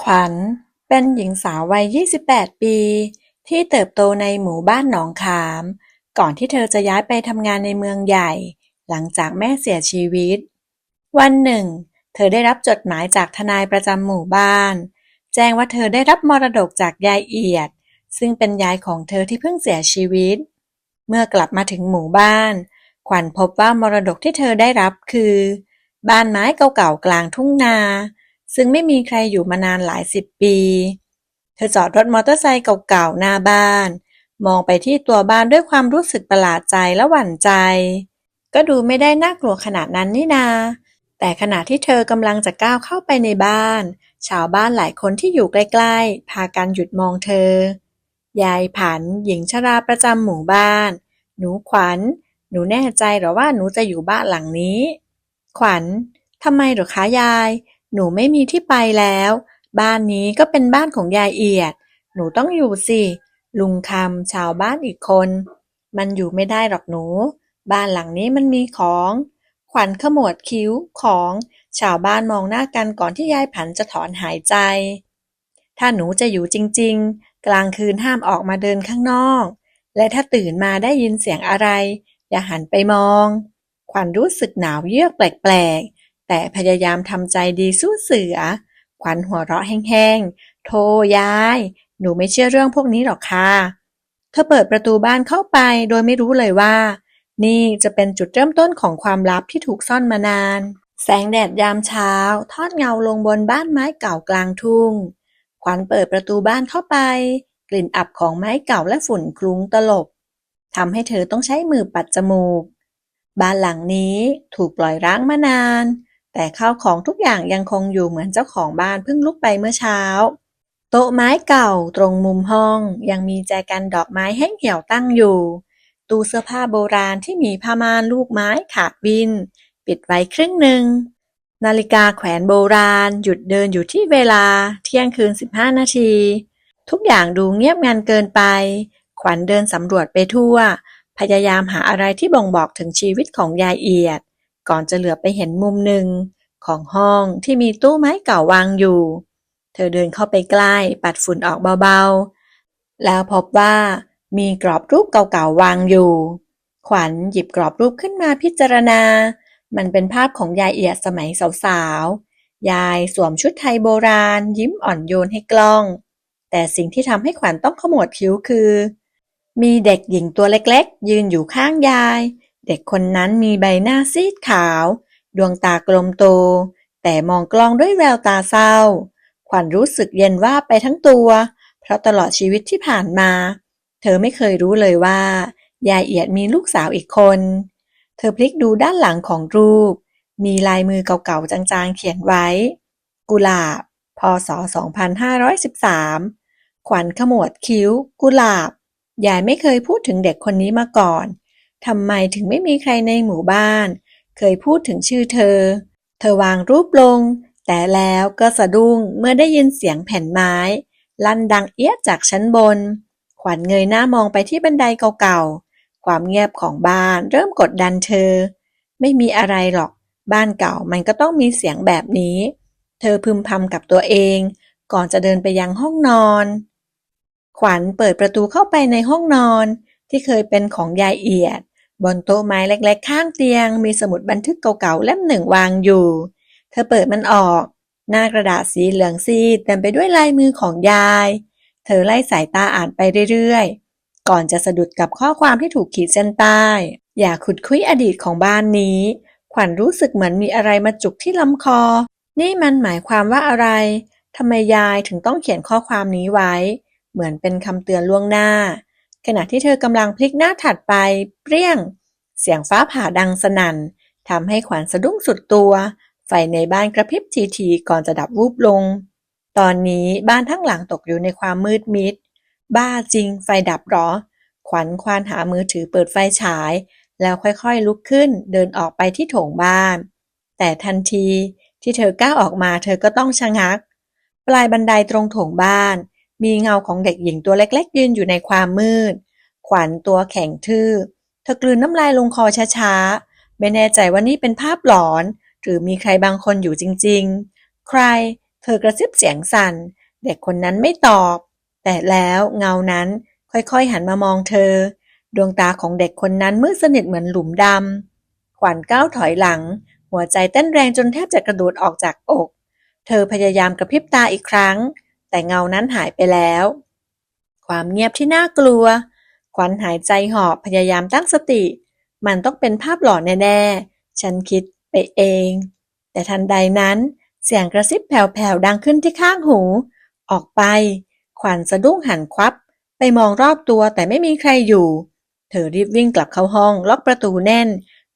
ขวัญ เป็นหญิงสาววัย28ปี ที่เติบโตในหมู่บ้านหนองขาม ก่อนที่เธอจะย้ายไปทำงานในเมืองใหญ่ หลังจากแม่เสียชีวิต วันหนึ่ง เธอได้รับจดหมายจากทนายประจำหมู่บ้าน แจ้งว่าเธอได้รับมรดกจากยายเอียด ซึ่งเป็นยายของเธอที่เพิ่งเสียชีวิต เมื่อกลับมาถึงหมู่บ้าน ขวัญพบว่ามรดกที่เธอได้รับคือ บ้านไม้เก่าๆกลางทุ่งนา ซึ่งไม่มีใครอยู่มานานหลายสิบปี เธอจอดรถมอเตอร์ไซค์เก่าๆหน้าบ้าน มองไปที่ตัวบ้านด้วยความรู้สึกประหลาดใจและหวั่นใจ ก็ดูไม่ได้น่ากลัวขนาดนั้นนี่นา แต่ขณะที่เธอกำลังจะก้าวเข้าไปในบ้าน ชาวบ้านหลายคนที่อยู่ใกล้ๆ พากันหยุดมองเธอ ยายผัน หญิงชราประจำหมู่บ้าน หนูขวัญ หนูแน่ใจหรอว่าหนูจะอยู่บ้านหลังนี้ ขวัญทำไมหรอคะยาย หนูไม่มีที่ไปแล้ว บ้านนี้ก็เป็นบ้านของยายเอียด หนูต้องอยู่สิ ลุงคำชาวบ้านอีกคน มันอยู่ไม่ได้หรอกหนู บ้านหลังนี้มันมีของ ขวัญขมวดคิ้วของ ชาวบ้านมองหน้ากันก่อนที่ยายผันจะถอนหายใจ ถ้าหนูจะอยู่จริง ๆ กลางคืนห้ามออกมาเดินข้างนอก และถ้าตื่นมาได้ยินเสียงอะไร อย่าหันไปมอง ขวัญรู้สึกหนาวเยือกแปลกๆ แต่พยายามทำใจดีสู้เสือ ขวัญหัวเราะแห้งๆโธ่ยาย หนูไม่เชื่อเรื่องพวกนี้หรอกค่ะเธอเปิดประตูบ้านเข้าไปโดยไม่รู้เลยว่า นี่จะเป็นจุดเริ่มต้นของความลับที่ถูกซ่อนมานาน แสงแดดยามเช้า ทอดเงาลงบนบ้านไม้เก่ากลางทุ่ง ขวัญเปิดประตูบ้านเข้าไป กลิ่นอับของไม้เก่าและฝุ่นคลุ้งตลบทำให้เธอต้องใช้มือปัดจมูก บ้านหลังนี้ถูกปล่อยร้างมานาน แต่ข้าวของทุกอย่างยังคงอยู่เหมือนเจ้าของบ้านเพิ่งลุกไปเมื่อเช้า โต๊ะไม้เก่าตรงมุมห้องยังมีแจกันดอกไม้แห้งเหี่ยวตั้งอยู่ ตู้เสื้อผ้าโบราณที่มีผ้าม่านลูกไม้ขาดวิน ปิดไว้ครึ่งหนึ่ง นาฬิกาแขวนโบราณ หยุดเดินอยู่ที่เวลาเที่ยงคืน 15 นาที ทุกอย่างดูเงียบงันเกินไป ขวัญเดินสำรวจไปทั่ว พยายามหาอะไรที่บ่งบอกถึงชีวิตของยายเอียด ก่อนจะเหลือไปเห็นมุมหนึ่งของห้องที่มีตู้ไม้เก่าวางอยู่ เธอเดินเข้าไปใกล้ปัดฝุ่นออกเบาๆ แล้วพบว่ามีกรอบรูปเก่าๆวางอยู่ ขวัญหยิบกรอบรูปขึ้นมาพิจารณา มันเป็นภาพของยายเอียดสมัยสาวๆ ยายสวมชุดไทยโบราณ ยิ้มอ่อนโยนให้กล้อง แต่สิ่งที่ทำให้ขวัญต้องขมวดคิ้วคือ มีเด็กหญิงตัวเล็กๆ ยืนอยู่ข้างยาย เด็กคนนั้นมีใบหน้าซีดขาว ดวงตากลมโต แต่มองกล้องด้วยแววตาเศร้า ขวัญรู้สึกเย็นว่าไปทั้งตัว เพราะตลอดชีวิตที่ผ่านมา เธอไม่เคยรู้เลยว่า ยายเอียดมีลูกสาวอีกคน เธอพลิกดูด้านหลังของรูป มีลายมือเก่าๆจางๆเขียนไว้ กุหลาบ พศ 2513 ขวัญขมวดคิ้ว กุหลาบ ยายไม่เคยพูดถึงเด็กคนนี้มาก่อน ทำไมถึงไม่มีใครในหมู่บ้าน เคยพูดถึงชื่อเธอ เธอวางรูปลง แต่แล้วก็สะดุ้งเมื่อได้ยินเสียงแผ่นไม้ ลั่นดังเอี้ยจากชั้นบน ขวัญเงยหน้ามองไปที่บันไดเก่าๆ ความเงียบของบ้านเริ่มกดดันเธอ ไม่มีอะไรหรอก บ้านเก่ามันก็ต้องมีเสียงแบบนี้ เธอพึมพำกับตัวเอง ก่อนจะเดินไปยังห้องนอน ขวัญเปิดประตูเข้าไปในห้องนอนที่เคยเป็นของยายเอียด บนโต๊ะไม้เล็กๆ ข้างเตียง มีสมุดบันทึกเก่าๆ เล่มหนึ่งวางอยู่ เธอเปิดมันออก หน้ากระดาษสีเหลืองซีดเต็มไปด้วยลายมือของยาย เธอไล่สายตาอ่านไปเรื่อยๆ ก่อนจะสะดุดกับข้อความที่ถูกขีดเส้นใต้ อย่าขุดคุยอดีตของบ้านนี้ ขวัญรู้สึกเหมือนมีอะไรมาจุกที่ลำคอ นี่มันหมายความว่าอะไรทำไมยายถึงต้องเขียนข้อความนี้ไว้ เหมือนเป็นคำเตือนล่วงหน้า ขณะที่เธอกำลังพลิกหน้าถัดไป เปรี้ยง เสียงฟ้าผ่าดังสนั่นทำให้ขวัญสะดุ้งสุดตัว ไฟในบ้านกระพริบทีๆก่อนจะดับวูบลง ตอนนี้บ้านทั้งหลังตกอยู่ในความมืดมิด บ้าจริง ไฟดับหรอ ขวัญควานหามือถือเปิดไฟฉาย แล้วค่อยๆลุกขึ้นเดินออกไปที่โถงบ้าน แต่ทันทีที่เธอก้าวออกมาเธอก็ต้องชะงัก ปลายบันไดตรงโถงบ้าน มีเงาของเด็กหญิงตัวเล็กๆ ยืนอยู่ในความมืด ขวัญตัวแข็งทื่อ เธอกลืนน้ำลายลงคอช้าๆ ไม่แน่ใจว่านี่เป็นภาพหลอน หรือมีใครบางคนอยู่จริงๆ ใคร เธอกระซิบเสียงสั่น เด็กคนนั้นไม่ตอบ แต่แล้วเงานั้นค่อยๆ หันมามองเธอ ดวงตาของเด็กคนนั้นมืดสนิทเหมือนหลุมดำ ขวัญก้าวถอยหลัง หัวใจเต้นแรงจนแทบจะกระโดดออกจากอก เธอพยายามกระพริบตาอีกครั้ง แต่เงานั้นหายไปแล้ว ความเงียบที่น่ากลัว ขวัญหายใจหอบพยายามตั้งสติ มันต้องเป็นภาพหลอนแน่ๆ ฉันคิดไปเอง แต่ทันใดนั้นเสียงกระซิบแผ่วๆดังขึ้นที่ข้างหู ออกไป ขวัญสะดุ้งหันควับ ไปมองรอบตัวแต่ไม่มีใครอยู่ เธอรีบวิ่งกลับเข้าห้องล็อกประตูแน่น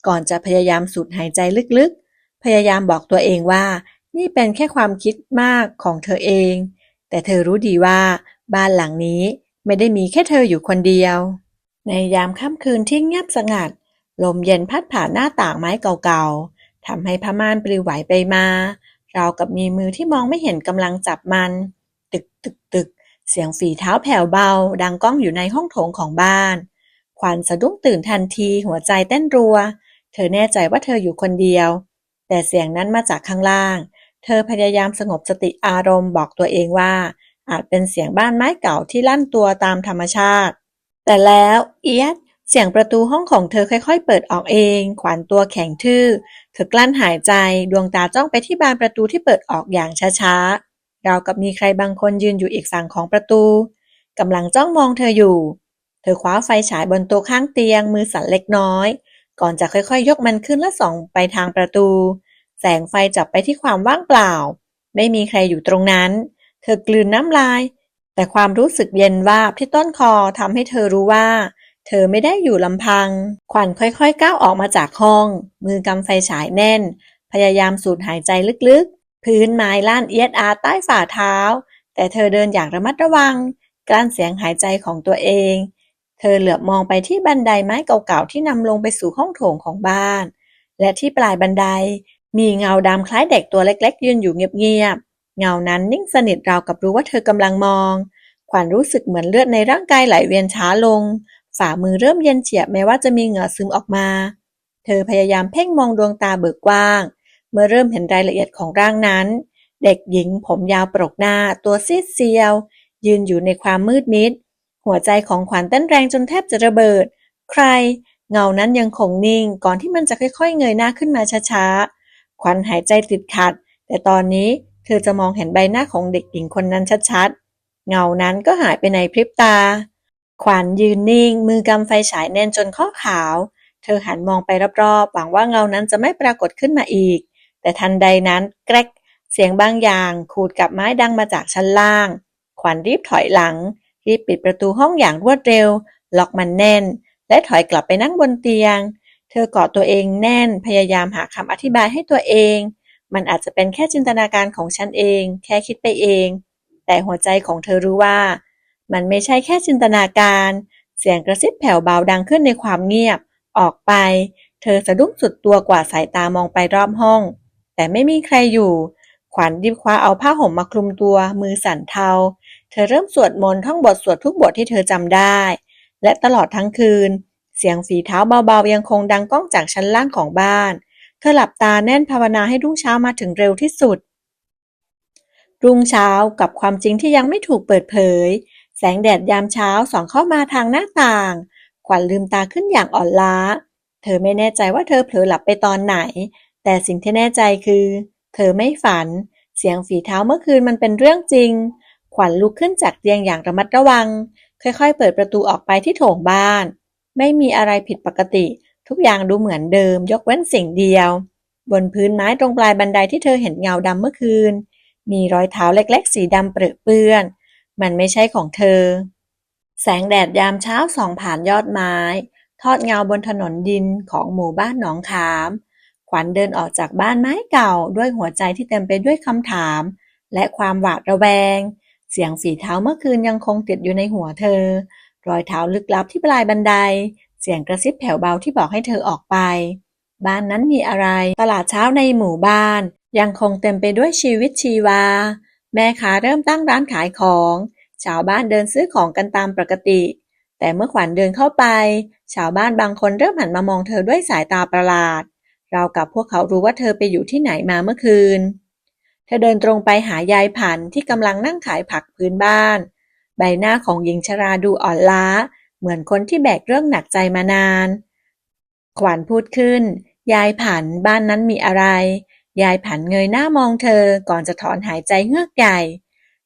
ก่อนจะพยายามสูดหายใจลึกๆ พยายามบอกตัวเองว่า นี่เป็นแค่ความคิดมากของเธอเอง แต่เธอรู้ดีว่าบ้านหลังนี้ไม่ได้มีแค่เธออยู่คนเดียว ในยามค่ำคืนที่เงียบสงัด ลมเย็นพัดผ่านหน้าต่างไม้เก่าๆทำให้ผ้าม่านปลิวไหวไปมา ราวกับมีมือที่มองไม่เห็นกำลังจับมัน ตึกตึกตึกเสียงฝีเท้าแผ่วเบา ดังก้องอยู่ในห้องโถงของบ้าน ขวัญสะดุ้งตื่นทันทีหัวใจเต้นรัว เธอแน่ใจว่าเธออยู่คนเดียว แต่เสียงนั้นมาจากข้างล่าง เธอพยายามสงบสติอารมณ์บอกตัวเองว่า อาจเป็นเสียงบ้านไม้เก่าที่ลั่นตัวตามธรรมชาติ แต่แล้วเอียดเสียงประตูห้องของเธอค่อยๆ เปิดออกเอง ขวัญตัวแข็งทื่อ เธอกลั้นหายใจ ดวงตาจ้องไปที่บานประตูที่เปิดออกอย่างช้าๆราวกับมีใครบางคนยืนอยู่อีกฝั่งของประตูกำลังจ้องมองเธออยู่ เธอคว้าไฟฉายบนโต๊ะข้างเตียงมือสั่นเล็กน้อย ก่อนจะค่อยๆยกมันขึ้นและส่องไปทางประตู แสงไฟจับไปที่ความว่างเปล่า ไม่มีใครอยู่ตรงนั้น เธอกลืนน้ำลาย แต่ความรู้สึกเย็นวาบที่ต้นคอทำให้เธอรู้ว่า เธอไม่ได้อยู่ลำพัง ขวัญค่อยๆก้าวออกมาจากห้อง มือกำไฟฉายแน่น พยายามสูดหายใจลึกๆ พื้นไม้ล่านเอียดอาใต้ฝ่าเท้า แต่เธอเดินอย่างระมัดระวัง กลั้นเสียงหายใจของตัวเอง เธอเหลือบมองไปที่บันไดไม้เก่าๆที่นำลงไปสู่ห้องโถงของบ้านและที่ปลายบันได มีเงาดำคล้ายเด็กตัวเล็ก ๆ ยืนอยู่เงียบๆ เงานั้นนิ่งสนิทราวกับรู้ว่าเธอกำลังมอง ขวัญรู้สึกเหมือนเลือดในร่างกายไหลเวียนช้าลง ฝ่ามือเริ่มเย็นเฉียบแม้ว่าจะมีเหงื่อซึมออกมา เธอพยายามเพ่งมองดวงตาเบิกกว้าง เมื่อเริ่มเห็นรายละเอียดของร่างนั้น เด็กหญิงผมยาวปรกหน้า ตัวซีดเซียว ยืนอยู่ในความมืดมิด หัวใจของขวัญเต้นแรงจนแทบจะระเบิด ใคร เงานั้นยังคงนิ่ง ก่อนที่มันจะค่อย ๆ เงยหน้าขึ้นมาช้าๆ ขวัญหายใจติดขัด แต่ตอนนี้เธอจะมองเห็นใบหน้าของเด็กหญิงคนนั้นชัดๆ เงานั้นก็หายไปในพริบตา ขวัญยืนนิ่ง มือกำไฟฉายแน่นจนข้อขาว เธอหันมองไปรอบๆ หวังว่าเงานั้นจะไม่ปรากฏขึ้นมาอีก แต่ทันใดนั้นแกรกเสียงบางอย่างขูดกับไม้ดังมาจากชั้นล่าง ขวัญรีบถอยหลัง รีบปิดประตูห้องอย่างรวดเร็ว ล็อกมันแน่น และถอยกลับไปนั่งบนเตียง เธอกอดตัวเองแน่นพยายามหาคำอธิบายให้ตัวเอง มันอาจจะเป็นแค่จินตนาการของฉันเอง แค่คิดไปเอง แต่หัวใจของเธอรู้ว่า มันไม่ใช่แค่จินตนาการ เสียงกระซิบแผ่วเบาดังขึ้นในความเงียบ ออกไป เธอสะดุ้งสุดตัวกว่าสายตามองไปรอบห้อง แต่ไม่มีใครอยู่ ขวัญรีบคว้าเอาผ้าห่มมาคลุมตัว มือสั่นเทา เธอเริ่มสวดมนต์ท่องบทสวดทุกบทที่เธอจำได้ และตลอดทั้งคืน เสียงฝีเท้าเบาๆ ยังคงดังก้องจากชั้นล่างของบ้าน เธอหลับตาแน่นภาวนาให้รุ่งเช้ามาถึงเร็วที่สุด รุ่งเช้ากับความจริงที่ยังไม่ถูกเปิดเผย แสงแดดยามเช้าส่องเข้ามาทางหน้าต่าง ขวัญลืมตาขึ้นอย่างอ่อนล้า เธอไม่แน่ใจว่าเธอเผลอหลับไปตอนไหน แต่สิ่งที่แน่ใจคือ เธอไม่ฝัน เสียงฝีเท้าเมื่อคืนมันเป็นเรื่องจริง ขวัญลุกขึ้นจากเตียงอย่างระมัดระวัง ค่อยๆ เปิดประตูออกไปที่โถงบ้าน ไม่มีอะไรผิดปกติ ทุกอย่างดูเหมือนเดิม ยกเว้นสิ่งเดียว บนพื้นไม้ตรงปลายบันไดที่เธอเห็นเงาดำเมื่อคืน มีรอยเท้าเล็ก ๆ สีดำเปรอะเปื้อน มันไม่ใช่ของเธอ แสงแดดยามเช้าส่องผ่านยอดไม้ ทอดเงาบนถนนดินของหมู่บ้านหนองขาม ขวัญเดินออกจากบ้านไม้เก่าด้วยหัวใจที่เต็มไปด้วยคำถาม และความหวาดระแวง เสียงฝีเท้าเมื่อคืนยังคงติดอยู่ในหัวเธอ รอยเท้าลึกลับที่ปลายบันได เสียงกระซิบแผ่วเบาที่บอกให้เธอออกไป บ้านนั้นมีอะไร ตลาดเช้าในหมู่บ้าน ยังคงเต็มไปด้วยชีวิตชีวา แม่ค้าเริ่มตั้งร้านขายของชาวบ้านเดินซื้อของกันตามปกติ แต่เมื่อขวัญเดินเข้าไป ชาวบ้านบางคนเริ่มหันมามองเธอด้วยสายตาประหลาด เรากับพวกเขารู้ว่าเธอไปอยู่ที่ไหนมาเมื่อคืน เธอเดินตรงไปหายายผันที่กำลังนั่งขายผักพื้นบ้าน บหน้าของหญิงชราดูอ่อนล้า เหมือนคนที่แบกเรื่องหนักใจมานาน ขวัญพูดขึ้น ยายผันบ้านนั้นมีอะไร ยายผันเงยหน้ามองเธอก่อนจะถอนหายใจเฮือกใหญ่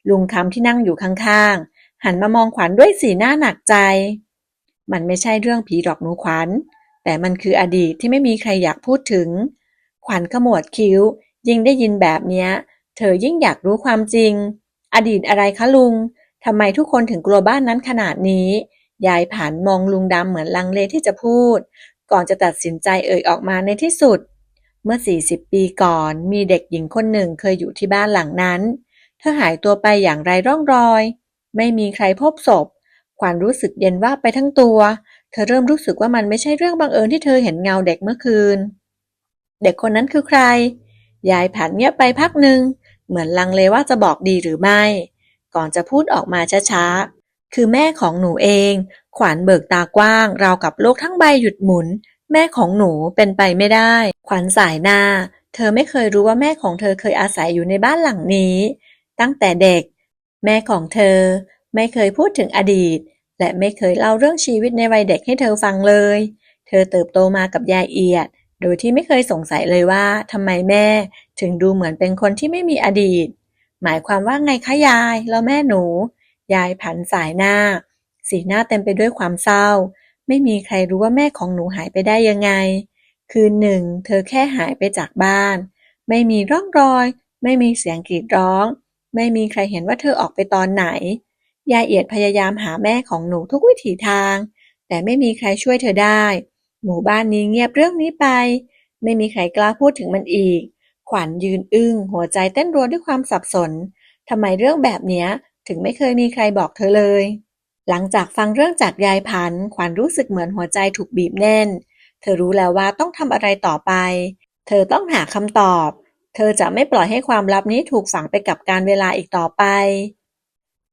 ลุงคำที่นั่งอยู่ข้างๆ หันมามองขวัญด้วยสีหน้าหนักใจ มันไม่ใช่เรื่องผีหรอกหนูขวัญ แต่มันคืออดีตที่ไม่มีใครอยากพูดถึง ขวัญขมวดคิ้ว ยิ่งได้ยินแบบเนี้ย เธอยิ่งอยากรู้ความจริง อดีตอะไรคะลุง ทำไมทุกคนถึงกลัวบ้านนั้นขนาดนี้ ยายผันมองลุงดำเหมือนลังเลที่จะพูด ก่อนจะตัดสินใจเอ่ยออกมาในที่สุด เมื่อ 40 ปีก่อน มีเด็กหญิงคนหนึ่งเคยอยู่ที่บ้านหลังนั้น เธอหายตัวไปอย่างไรร่องรอย ไม่มีใครพบศพ ขวัญรู้สึกเย็นว่าไปทั้งตัว เธอเริ่มรู้สึกว่ามันไม่ใช่เรื่องบังเอิญที่เธอเห็นเงาเด็กเมื่อคืน เด็กคนนั้นคือใคร ยายผันเงียบไปพักหนึ่ง เหมือนลังเลว่าจะบอกดีหรือไม่ ก่อนจะพูดออกมาช้าๆ คือแม่ของหนูเอง ขวัญเบิกตากว้าง ราวกับโลกทั้งใบหยุดหมุน แม่ของหนูเป็นไปไม่ได้ ขวัญสายหน้า เธอไม่เคยรู้ว่าแม่ของเธอเคยอาศัยอยู่ในบ้านหลังนี้ ตั้งแต่เด็ก แม่ของเธอ ไม่เคยพูดถึงอดีต และไม่เคยเล่าเรื่องชีวิตในวัยเด็กให้เธอฟังเลย เธอเติบโตมากับยายเอียด โดยที่ไม่เคยสงสัยเลยว่าทำไมแม่ ถึงดูเหมือนเป็นคนที่ไม่มีอดีต หมายความว่าไงคะยาย แล้วแม่หนู ยายผันสายหน้า สีหน้าเต็มไปด้วยความเศร้า ไม่มีใครรู้ว่าแม่ของหนูหายไปได้ยังไง คืนหนึ่ง เธอแค่หายไปจากบ้าน ไม่มีร่องรอย ไม่มีเสียงกรีดร้อง ไม่มีใครเห็นว่าเธอออกไปตอนไหน ยายเอียดพยายามหาแม่ของหนูทุกวิถีทาง แต่ไม่มีใครช่วยเธอได้ หมู่บ้านนี้เงียบเรื่องนี้ไป ไม่มีใครกล้าพูดถึงมันอีก ขวัญยืนอึง้ง หัวใจเต้นรัวด้วยความสับสน ทำไมเรื่องแบบเนี้ย ถึงไม่เคยมีใครบอกเธอเลย หลังจากฟังเรื่องจากยายพันธ์ขวัญรู้สึกเหมือนหัวใจถูกบีบแน่น เธอรู้แล้วว่าต้องทำอะไรต่อไป เธอต้องหาคำตอบ เธอจะไม่ปล่อยให้ความลับนี้ถูกฝังไปกับการเวลาอีกต่อไป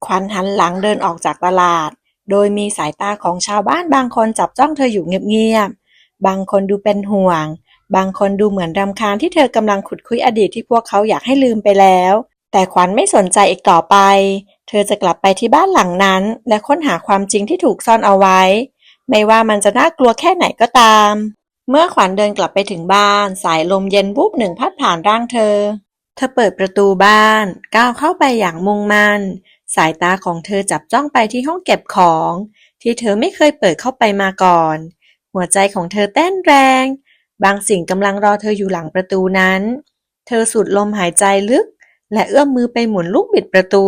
ขวัญหันหลังเดินออกจากตลาด โดยมีสายตาของชาวบ้านบางคนจับจ้องเธออยู่เงียบๆ บางคนดูเป็นห่วง บางคนดูเหมือนรำคาญที่เธอกำลังขุดคุยอดีตที่พวกเขาอยากให้ลืมไปแล้ว แต่ขวัญไม่สนใจอีกต่อไป เธอจะกลับไปที่บ้านหลังนั้น และค้นหาความจริงที่ถูกซ่อนเอาไว้ ไม่ว่ามันจะน่ากลัวแค่ไหนก็ตาม เมื่อขวัญเดินกลับไปถึงบ้าน สายลมเย็นวูบหนึ่งพัดผ่านร่างเธอ เธอเปิดประตูบ้าน ก้าวเข้าไปอย่างมุ่งมั่น สายตาของเธอจับจ้องไปที่ห้องเก็บของ ที่เธอไม่เคยเปิดเข้าไปมาก่อน หัวใจของเธอเต้นแรง บางสิ่งกำลังรอเธออยู่หลังประตูนั้น เธอสูดลมหายใจลึก และเอื้อมมือไปหมุนลูกบิดประตู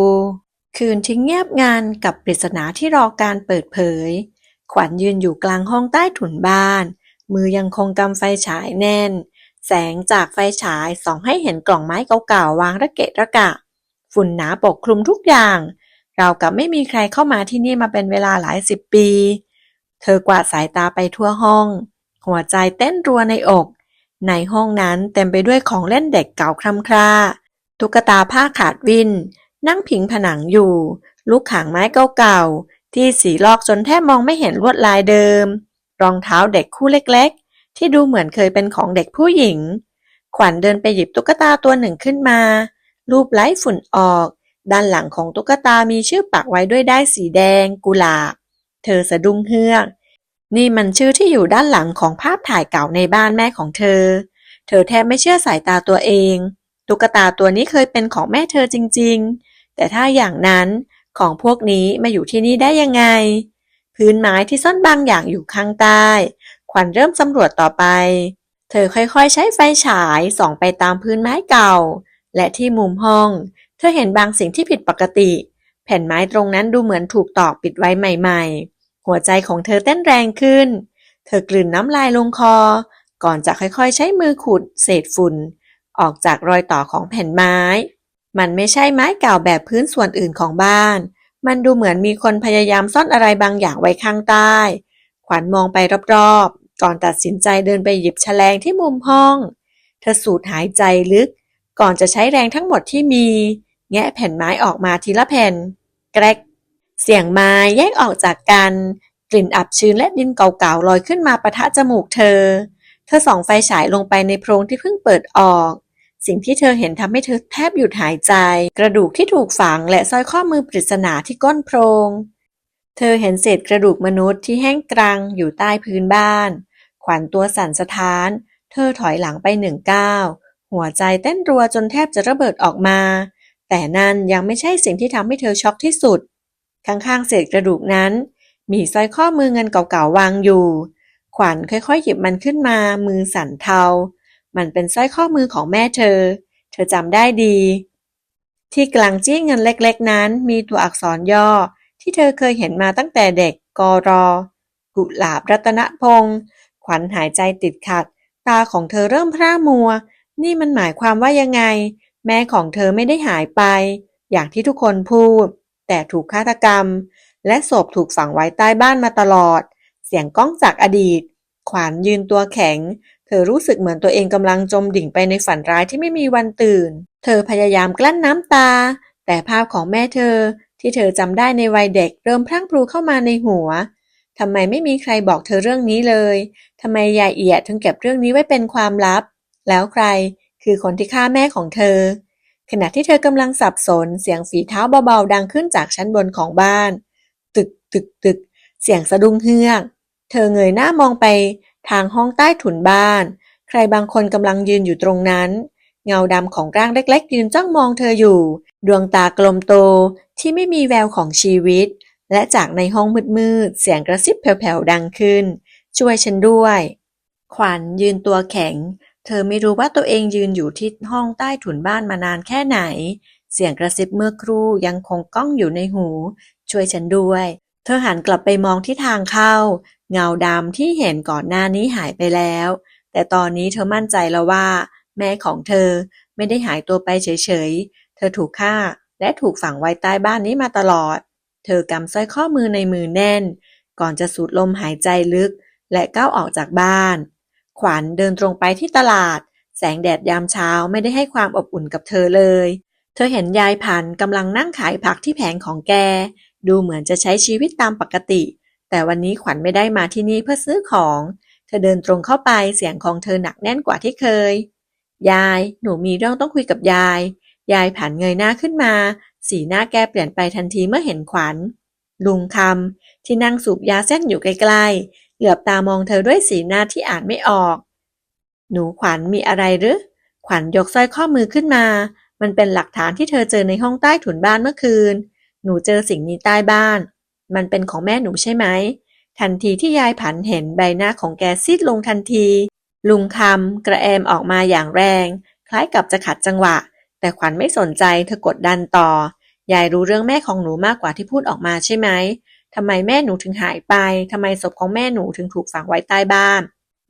คืนที่เงียบงันกับปริศนาที่รอการเปิดเผย ขวัญยืนอยู่กลางห้องใต้ถุนบ้าน มือยังคงกำไฟฉายแน่น แสงจากไฟฉายส่องให้เห็นกล่องไม้เก่าๆวางระเกะระกะ ฝุ่นหนาปกคลุมทุกอย่างเรากับไม่มีใครเข้ามาที่นี่มาเป็นเวลาหลายสิบปี เธอกวาดสายตาไปทั่วห้อง หัวใจเต้นรัวในอก ในห้องนั้นเต็มไปด้วยของเล่นเด็กเก่าคร่ำคร่า ตุ๊กตาผ้าขาดวิน นั่งพิงผนังอยู่ ลูกขางไม้เก่าๆ ที่สีลอกจนแทบมองไม่เห็นลวดลายเดิม รองเท้าเด็กคู่เล็กๆ ที่ดูเหมือนเคยเป็นของเด็กผู้หญิง ขวัญเดินไปหยิบตุ๊กตาตัวหนึ่งขึ้นมา รูปไล้ฝุ่นออก ด้านหลังของตุ๊กตามีชื่อปักไว้ด้วยด้ายสีแดง กุหลาบ เธอสะดุ้งเฮือก นี่มันชื่อที่อยู่ด้านหลังของภาพถ่ายเก่าในบ้านแม่ของเธอ เธอแทบไม่เชื่อสายตาตัวเอง ตุ๊กตาตัวนี้เคยเป็นของแม่เธอจริง ๆ แต่ถ้าอย่างนั้นของพวกนี้มาอยู่ที่นี่ได้ยังไง พื้นไม้ที่ซ่อนบางอย่างอยู่ข้างใต้ ขวัญเริ่มสำรวจต่อไป เธอค่อยๆ ใช้ไฟฉายส่องไปตามพื้นไม้เก่า และที่มุมห้อง เธอเห็นบางสิ่งที่ผิดปกติ แผ่นไม้ตรงนั้นดูเหมือนถูกตอกปิดไว้ใหม่ ๆ หัวใจของเธอเต้นแรงขึ้น เธอกลืนน้ำลายลงคอ ก่อนจะค่อยๆ ใช้มือขุดเศษฝุ่น ออกจากรอยต่อของแผ่นไม้ มันไม่ใช่ไม้เก่าแบบพื้นส่วนอื่นของบ้าน มันดูเหมือนมีคนพยายามซ่อนอะไรบางอย่างไว้ข้างใต้ ขวัญมองไปรอบๆ ก่อนตัดสินใจเดินไปหยิบแฉลงที่มุมห้อง เธอสูดหายใจลึก ก่อนจะใช้แรงทั้งหมดที่มี แงะแผ่นไม้ออกมาทีละแผ่น แกรก เสียงไม้แยกออกจากกัน กลิ่นอับชื้นและดินเก่าๆลอยขึ้นมาปะทะจมูกเธอ เธอส่องไฟฉายลงไปในโพรงที่เพิ่งเปิดออก สิ่งที่เธอเห็นทำให้เธอแทบหยุดหายใจ กระดูกที่ถูกฝังและสร้อยข้อมือปริศนาที่ก้นโพรง เธอเห็นเศษกระดูกมนุษย์ที่แห้งกรังอยู่ใต้พื้นบ้าน ขวัญตัวสั่นสะท้าน เธอถอยหลังไปหนึ่งก้าวหัวใจเต้นรัวจนแทบจะระเบิดออกมา แต่นั่นยังไม่ใช่สิ่งที่ทำให้เธอช็อกที่สุด ข้างๆเศษกระดูกนั้น มีสร้อยข้อมือเงินเก่าๆวางอยู่ ขวัญค่อยๆ หยิบมันขึ้นมา มือสั่นเทา มันเป็นสร้อยข้อมือของแม่เธอ เธอจำได้ดี ที่กลางจี้เงินเล็กๆ นั้น มีตัวอักษรย่อ ที่เธอเคยเห็นมาตั้งแต่เด็กกรอ กุหลาบรัตนพงศ์ขวัญหายใจติดขัด ตาของเธอเริ่มพร่ามัว นี่มันหมายความว่ายังไง แม่ของเธอไม่ได้หายไป อย่างที่ทุกคนพูด แต่ถูกฆาตกรรม และศพถูกฝังไว้ใต้บ้านมาตลอด เสียงก้องจากอดีต ขวัญยืนตัวแข็ง เธอรู้สึกเหมือนตัวเองกำลังจมดิ่งไปในฝันร้ายที่ไม่มีวันตื่น เธอพยายามกลั้นน้ำตา แต่ภาพของแม่เธอ ที่เธอจำได้ในวัยเด็กเริ่มพรั่งพรูเข้ามาในหัวทำไมไม่มีใครบอกเธอเรื่องนี้เลยทำไมยายเอียดถึงเก็บเรื่องนี้ไว้เป็นความลับ แล้วใครคือคนที่ฆ่าแม่ของเธอ ขณะที่เธอกำลังสับสน เสียงฝีเท้าเบาๆ ดังขึ้นจากชั้นบนของบ้าน ตึกตึกตึก เสียงสะดุ้งเฮือก เธอเงยหน้ามองไปทางห้องใต้ถุนบ้าน ใครบางคนกำลังยืนอยู่ตรงนั้น เงาดำของร่างเล็ก ๆ ยืนจ้องมองเธออยู่ ดวงตากลมโตที่ไม่มีแววของชีวิต และจากในห้องมืดๆ เสียงกระซิบแผ่วๆ ดังขึ้น ช่วยฉันด้วย ขวัญยืนตัวแข็ง เธอไม่รู้ว่าตัวเองยืนอยู่ที่ห้องใต้ถุนบ้านมานานแค่ไหน เสียงกระซิบเมื่อครู่ยังคงก้องอยู่ในหู ช่วยฉันด้วย เธอหันกลับไปมองที่ทางเข้า เงาดำที่เห็นก่อนหน้านี้หายไปแล้ว แต่ตอนนี้เธอมั่นใจแล้วว่า แม่ของเธอไม่ได้หายตัวไปเฉยๆ เธอถูกฆ่าและถูกฝังไว้ใต้บ้านนี้มาตลอด เธอกำสร้อยข้อมือในมือแน่น ก่อนจะสูดลมหายใจลึกและก้าวออกจากบ้าน ขวัญเดินตรงไปที่ตลาด แสงแดดยามเช้าไม่ได้ให้ความอบอุ่นกับเธอเลย เธอเห็นยายพันกำลังนั่งขายผักที่แผงของแก ดูเหมือนจะใช้ชีวิตตามปกติ แต่วันนี้ขวัญไม่ได้มาที่นี่เพื่อซื้อของ เธอเดินตรงเข้าไปเสียงของเธอหนักแน่นกว่าที่เคย ยาย หนูมีเรื่องต้องคุยกับยาย ยายผันเงยหน้าขึ้นมา สีหน้าแกเปลี่ยนไปทันทีเมื่อเห็นขวัญลุงคำที่นั่งสูบยาเส้นอยู่ใกล้ๆ เหลือบตามองเธอด้วยสีหน้าที่อ่านไม่ออก หนูขวัญมีอะไรหรือ ขวัญยกสร้อยข้อมือขึ้นมา มันเป็นหลักฐานที่เธอเจอในห้องใต้ถุนบ้านเมื่อคืน หนูเจอสิ่งนี้ใต้บ้าน มันเป็นของแม่หนูใช่ไหม ทันทีที่ยายผันเห็นใบหน้าของแกซีดลงทันที ลุงคำกระแอมออกมาอย่างแรง คล้ายกับจะขัดจังหวะ แต่ขวัญไม่สนใจ เธอกดดันต่อ ยายรู้เรื่องแม่ของหนูมากกว่าที่พูดออกมาใช่ไหม ทำไมแม่หนูถึงหายไป ทำไมศพของแม่หนูถึงถูกฝังไว้ใต้บ้าน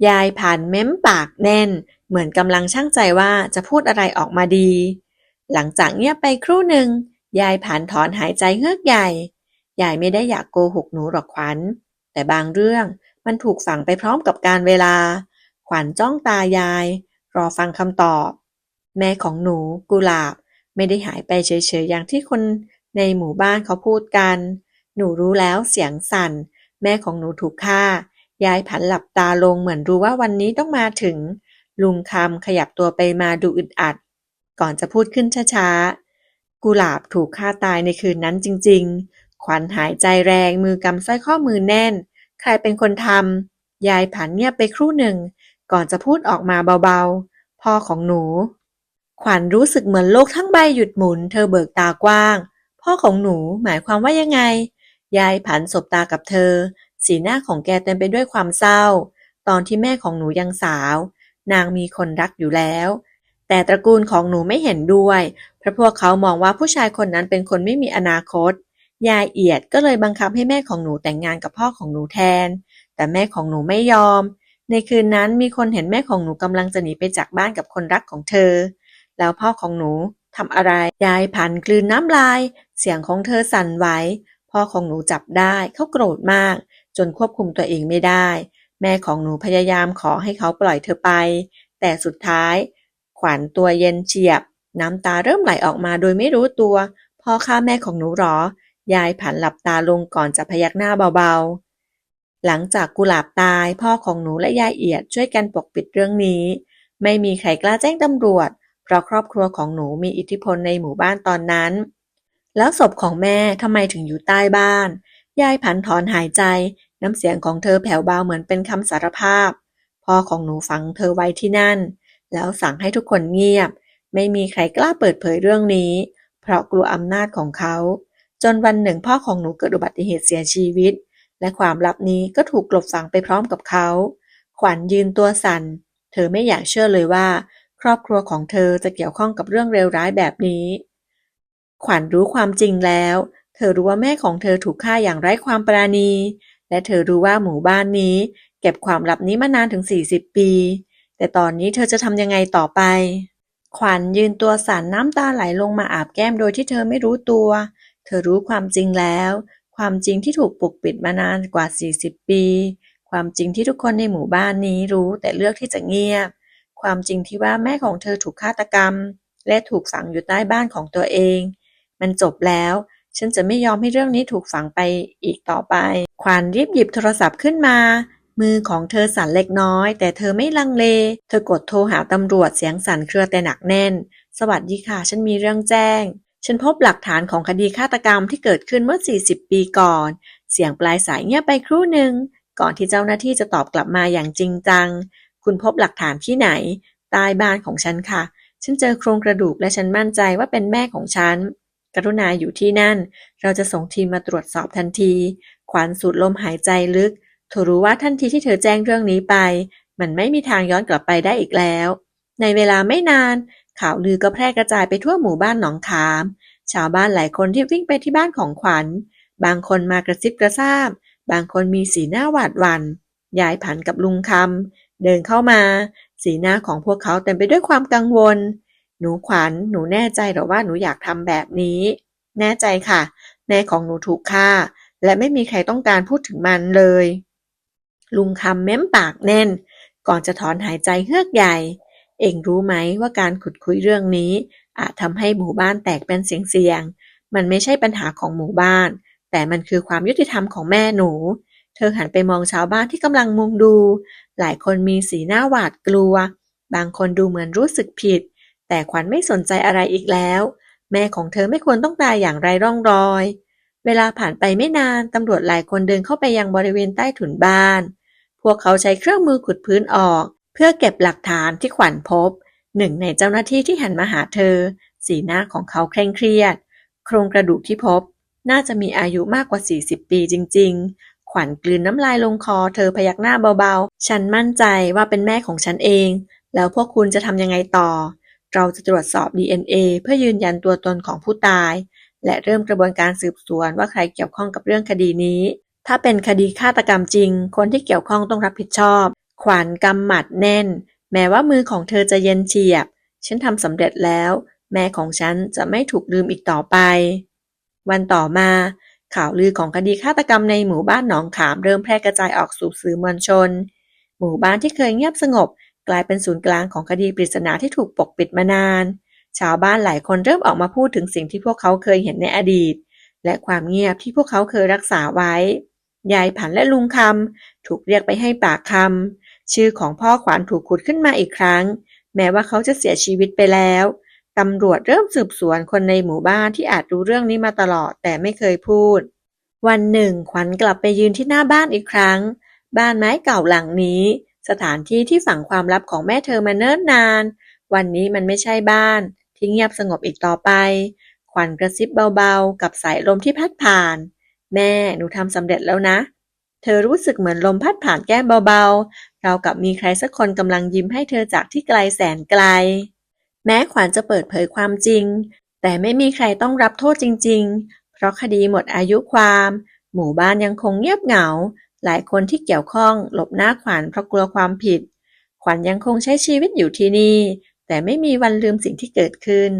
ยายผ่านเม้มปากแน่น เหมือนกำลังช่างใจว่าจะพูดอะไรออกมาดี หลังจากเงียบไปครู่หนึ่ง ยายผ่านถอนหายใจเฮือกใหญ่ ยายไม่ได้อยากโกหกหนูหรอกขวัญ แต่บางเรื่องมันถูกฝังไปพร้อมกับการเวลา ขวัญจ้องตายาย รอฟังคำตอบ แม่ของหนูกุหลาบไม่ได้หายไปเฉยๆอย่างที่คนในหมู่บ้านเขาพูดกัน หนูรู้แล้ว เสียงสั่น แม่ของหนูถูกฆ่า ยายผันหลับตาลงเหมือนรู้ว่าวันนี้ต้องมาถึง ลุงคำขยับตัวไปมาดูอึดอัด ก่อนจะพูดขึ้นช้าๆ กุหลาบถูกฆ่าตายในคืนนั้นจริง ๆ ขวัญหายใจแรง มือกำสร้อยข้อมือแน่น ใครเป็นคนทำ ยายผันเงียบไปครู่หนึ่ง ก่อนจะพูดออกมาเบาๆ พ่อของหนู ขวัญรู้สึกเหมือนโลกทั้งใบหยุดหมุน เธอเบิกตากว้าง พ่อของหนูหมายความว่ายังไง ยายผันสบตากับเธอ สีหน้าของแกเต็มไปด้วยความเศร้า ตอนที่แม่ของหนูยังสาว นางมีคนรักอยู่แล้ว แต่ตระกูลของหนูไม่เห็นด้วย เพราะพวกเขามองว่าผู้ชายคนนั้นเป็นคนไม่มีอนาคต ยายเอียดก็เลยบังคับให้แม่ของหนูแต่งงานกับพ่อของหนูแทน แต่แม่ของหนูไม่ยอม ในคืนนั้นมีคนเห็นแม่ของหนูกำลังจะหนีไปจากบ้านกับคนรักของเธอ แล้วพ่อของหนูทำอะไร ยายผันกลืนน้ำลาย เสียงของเธอสั่นไหว พ่อของหนูจับได้เขาโกรธมาก จนควบคุมตัวเองไม่ได้ แม่ของหนูพยายามขอให้เขาปล่อยเธอไป แต่สุดท้าย ขวัญตัวเย็นเฉียบ น้ำตาเริ่มไหลออกมาโดยไม่รู้ตัว พ่อฆ่าแม่ของหนูหรอ ยายผันหลับตาลงก่อนจะพยักหน้าเบาๆ หลังจากกุหลาบตาย พ่อของหนูและยายเอียดช่วยกันปกปิดเรื่องนี้ ไม่มีใครกล้าแจ้งตำรวจ เพราะครอบครัวของหนูมีอิทธิพลในหมู่บ้านตอนนั้น แล้วศพของแม่ทำไมถึงอยู่ใต้บ้าน ยายผันถอนหายใจ น้ำเสียงของเธอแผ่วเบาเหมือนเป็นคำสารภาพ พ่อของหนูฝังเธอไว้ที่นั่น แล้วสั่งให้ทุกคนเงียบ ไม่มีใครกล้าเปิดเผยเรื่องนี้ เพราะกลัวอำนาจของเขา จนวันหนึ่งพ่อของหนูเกิดอุบัติเหตุเสียชีวิต และความลับนี้ก็ถูกกลบฝังไปพร้อมกับเขา ขวัญยืนตัวสั่น เธอไม่อยากเชื่อเลยว่า ครอบครัวของเธอจะเกี่ยวข้องกับเรื่องเลวร้ายแบบนี้ ขวัญรู้ความจริงแล้ว เธอรู้ว่าแม่ของเธอถูกฆ่าอย่างไร้ความปราณี และเธอรู้ว่าหมู่บ้านนี้เก็บความลับนี้มานานถึง40ปี แต่ตอนนี้เธอจะทำยังไงต่อไป ขวัญยืนตัวสั่นน้ำตาไหลลงมาอาบแก้มโดยที่เธอไม่รู้ตัว เธอรู้ความจริงแล้ว ความจริงที่ถูกปกปิดมานานกว่า 40 ปี ความจริงที่ทุกคนในหมู่บ้านนี้รู้แต่เลือกที่จะเงียบ ความจริงที่ว่าแม่ของเธอถูกฆาตกรรม และถูกฝังอยู่ใต้บ้านของตัวเอง มันจบแล้ว ฉันจะไม่ยอมให้เรื่องนี้ถูกฝังไปอีกต่อไป ขวัญรีบหยิบโทรศัพท์ขึ้นมา มือของเธอสั่นเล็กน้อย แต่เธอไม่ลังเล เธอกดโทรหาตำรวจเสียงสั่นเครือแต่หนักแน่น สวัสดีค่ะ ฉันมีเรื่องแจ้ง ฉันพบหลักฐานของคดีฆาตกรรมที่เกิดขึ้นเมื่อ 40 ปีก่อน เสียงปลายสายเงียบไปครู่หนึ่งก่อนที่เจ้าหน้าที่จะตอบกลับมาอย่างจริงจัง คุณพบหลักฐานที่ไหน ใต้บ้านของฉันค่ะ ฉันเจอโครงกระดูกและฉันมั่นใจว่าเป็นแม่ของฉัน กรุณาอยู่ที่นั่น เราจะส่งทีมมาตรวจสอบทันที ขวัญสูดลมหายใจลึกเธอรู้ว่าทันทีที่เธอแจ้งเรื่องนี้ไป มันไม่มีทางย้อนกลับไปได้อีกแล้ว ในเวลาไม่นาน ข่าวลือก็แพร่กระจายไปทั่วหมู่บ้านหนองขาม ชาวบ้านหลายคนที่วิ่งไปที่บ้านของขวัญ บางคนมากระซิบกระซาบบางคนมีสีหน้าหวาดหวัน่นยายผันกับลุงคำเดินเข้ามา สีหน้าของพวกเขาเต็มไปด้วยความกังวล หนูขวัญ หนูแน่ใจหรอว่าหนูอยากทำแบบนี้ แน่ใจค่ะ แม่ของหนูถูกฆ่า และไม่มีใครต้องการพูดถึงมันเลย ลุงคำเม้มปากแน่น ก่อนจะถอนหายใจเฮือกใหญ่ เองรู้ไหมว่าการขุดคุยเรื่องนี้ อาจทำให้หมู่บ้านแตกเป็นเสียงๆ มันไม่ใช่ปัญหาของหมู่บ้าน แต่มันคือความยุติธรรมของแม่หนู เธอหันไปมองชาวบ้านที่กำลังมุงดู หลายคนมีสีหน้าหวาดกลัว บางคนดูเหมือนรู้สึกผิด แต่ขวัญไม่สนใจอะไรอีกแล้ว แม่ของเธอไม่ควรต้องตายอย่างไรร่องรอย เวลาผ่านไปไม่นาน ตำรวจหลายคนเดินเข้าไปยังบริเวณใต้ถุนบ้าน พวกเขาใช้เครื่องมือขุดพื้นออก เพื่อเก็บหลักฐานที่ขวัญพบ หนึ่งในเจ้าหน้าที่ที่หันมาหาเธอ สีหน้าของเขาเคร่งเครียด โครงกระดูกที่พบ น่าจะมีอายุมากกว่า 40 ปีจริง ๆ ขวัญกลืนน้ำลายลงคอ เธอพยักหน้าเบาๆ ฉันมั่นใจว่าเป็นแม่ของฉันเอง แล้วพวกคุณจะทำยังไงต่อ เราจะตรวจสอบ DNA เพื่อยืนยันตัวตนของผู้ตาย และเริ่มกระบวนการสืบสวนว่าใครเกี่ยวข้องกับเรื่องคดีนี้ ถ้าเป็นคดีฆาตกรรมจริง คนที่เกี่ยวข้องต้องรับผิดชอบ ขวัญกำหมัดแน่น แม้ว่ามือของเธอจะเย็นเฉียบ ฉันทำสำเร็จแล้ว แม่ของฉันจะไม่ถูกลืมอีกต่อไป วันต่อมา ข่าวลือของคดีฆาตกรรมในหมู่บ้านหนองขามเริ่มแพร่กระจายออกสู่สื่อมวลชน หมู่บ้านที่เคยเงียบสงบ กลายเป็นศูนย์กลางของคดีปริศนาที่ถูกปกปิดมานาน ชาวบ้านหลายคนเริ่มออกมาพูดถึงสิ่งที่พวกเขาเคยเห็นในอดีต และความเงียบที่พวกเขาเคยรักษาไว้ ยายผันและลุงคำถูกเรียกไปให้ปากคำชื่อของพ่อขวัญถูกขุดขึ้นมาอีกครั้ง แม้ว่าเขาจะเสียชีวิตไปแล้วตำรวจเริ่มสืบสวนคนในหมู่บ้านที่อาจรู้เรื่องนี้มาตลอดแต่ไม่เคยพูด วันหนึ่ง ขวัญกลับไปยืนที่หน้าบ้านอีกครั้ง บ้านไม้เก่าหลังนี้ สถานที่ที่ฝังความลับของแม่เธอมาเนิ่นนาน วันนี้มันไม่ใช่บ้าน ที่เงียบสงบอีกต่อไป ขวัญกระซิบเบาๆ กับสายลมที่พัดผ่าน แม่ หนูทำสำเร็จแล้วนะ เธอรู้สึกเหมือนลมพัดผ่านแก้มเบาๆ เรากับมีใครสักคนกำลังยิ้มให้เธอจากที่ไกลแสนไกล แม้ขวัญจะเปิดเผยความจริง แต่ไม่มีใครต้องรับโทษจริง ๆ เพราะคดีหมดอายุความ หมู่บ้านยังคงเงียบเหงา หลายคนที่เกี่ยวข้องหลบหน้าขวัญเพราะกลัวความผิด ขวัญยังคงใช้ชีวิตอยู่ที่นี่ แต่ไม่มีวันลืมสิ่งที่เกิดขึ้น